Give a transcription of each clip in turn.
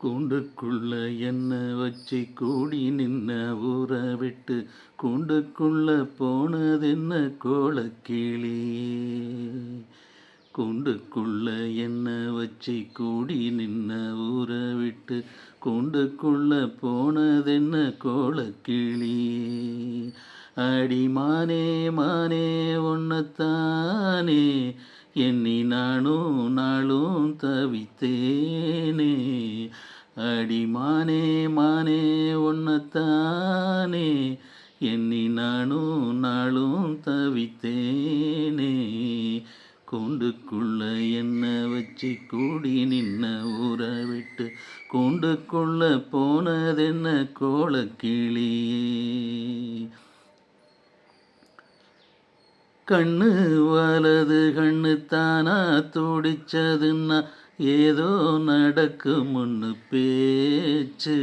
கூண்டுக்குள்ள என்ன வச்சு கூடி நின்ன ஊரை விட்டு கூண்டுக்குள்ள போனதென்ன கோலக்கிளியே கூண்டுக்குள்ள என்ன வச்சு கூடி நின்ன ஊரை விட்டு கூண்டுக்குள்ள போனதென்ன கோலக்கிளியே அடி மானே மானே ஒன்னத்தானே எண்ணி நானும் நாளும் தவித்தேனே. அடி மானே மானே ஒன்னத்தானே எண்ணி நானும் நாளும் தவித்தேனே. கூண்டுக்குள்ள என்ன வச்சு கூடி நின்ன ஊற விட்டு கூண்டுக்குள்ள போனதென்ன கோலக்கிளியே. கண்ணு வலது கண்ணு தானா துடிச்சதுன்னா ஏதோ நடக்கும் முன்னு பேச்சு.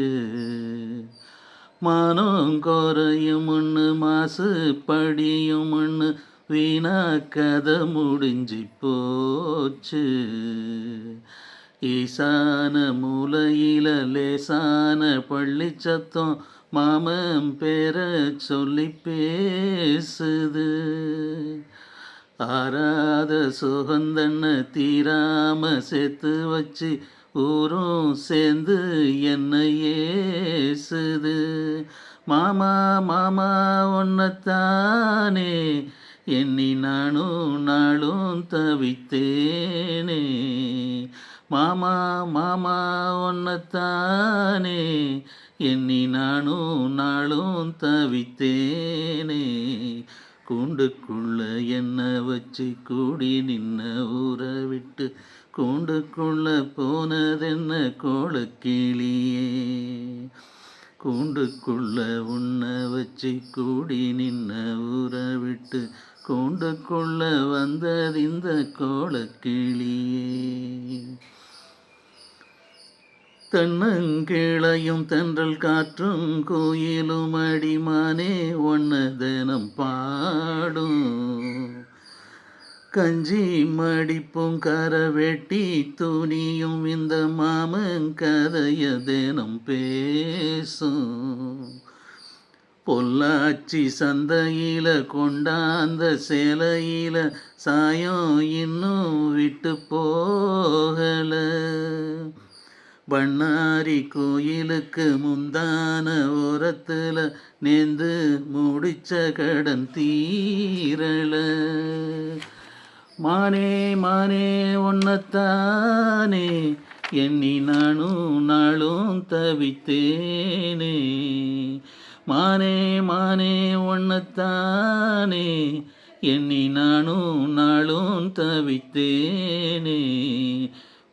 மானம் குறையும் முன்னு மாசு படியும் முன்னு வீணா கதை முடிஞ்சு போச்சு. ஈசான மூலையில லேசான பள்ளி சத்தம் மாமன் பேர சொல்லி பேசுது. ஆராத சுகந்தன்ன தீராம சேர்த்து வச்சு ஊரும் சேர்ந்து என்ன ஏசுது. மாமா மாமா ஒன்னத்தானே எண்ணி நானும் நாளும் தவித்தேனே. மாமா மாமா ஒன்னத்தானே எண்ணி நானும் நாளும் தவித்தேனே. கூண்டுக்குள்ள என்ன வச்சு கூடி நின்ன ஊற விட்டு கூண்டுக்குள்ள போனதென்ன கோலக்கிளியே கூண்டுக்குள்ள உன்ன வச்சு கூடி நின்ன ஊற விட்டு கூண்டுக்குள்ள வந்தது இந்த கோலக்கிளியே தென்னங்கிளையும் தென்றல் காற்றும் கோயிலும் அடிமானே ஒன்னதனம் பாடும். கஞ்சி மடிப்பும் கரவெட்டி துணியும் இந்த மாமன் கதைய தினம் பேசும். பொள்ளாச்சி சந்தையில கொண்டாந்த சேலையில சாயம் இன்னும் விட்டு போகலை. பண்ணாரி கோயிலுக்கு முந்தான ஓரத்தில் நேந்து முடிச்ச கடன் தீரல. மானே மானே ஒன்னத்தானே எண்ணி நானும் நாளும் தவித்தேனே. மானே மானே ஒன்னத்தானே எண்ணி நானும் நாளும் தவித்தேனே.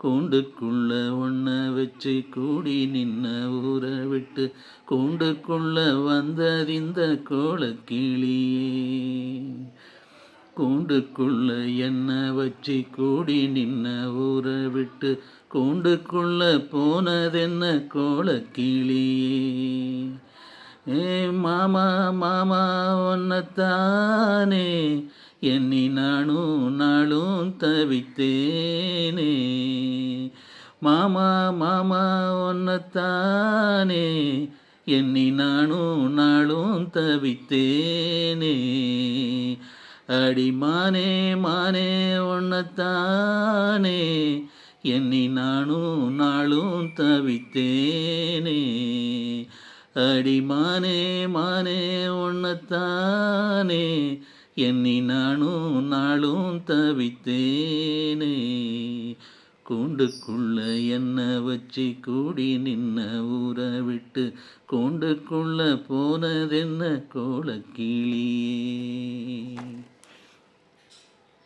கூண்டுக்குள்ள ஒன்ன வச்சு கூடி நின்ன ஊரை விட்டு கூண்டுக்குள்ள வந்ததிந்த கோலக்கிளியே கூண்டுக்குள்ள என்ன வச்சு கூடி நின்ன ஊரை விட்டு கூண்டுக்குள்ள போனதென்ன கோலக்கிளியே ஏ மாமா மாமா ஒன்னத்தானே எண்ணி நானும் நாளும் தவித்தேனே. மாமா மாமா ஒன்னத்தானே எண்ணி நானும் நாளும் தவித்தேனே. அடி மானே மானே ஒன்னத்தானே எண்ணி நானும் நாளும் தவித்தேனே. அடி மானே மானே ஒன்னத்தானே எண்ணி நானும் நாளும் தவித்தேனே. கூண்டுக்குள்ள என்ன வச்சு கூடி நின்ன ஊற விட்டு கூண்டுக்குள்ள போனதென்ன கோலக்கிளியே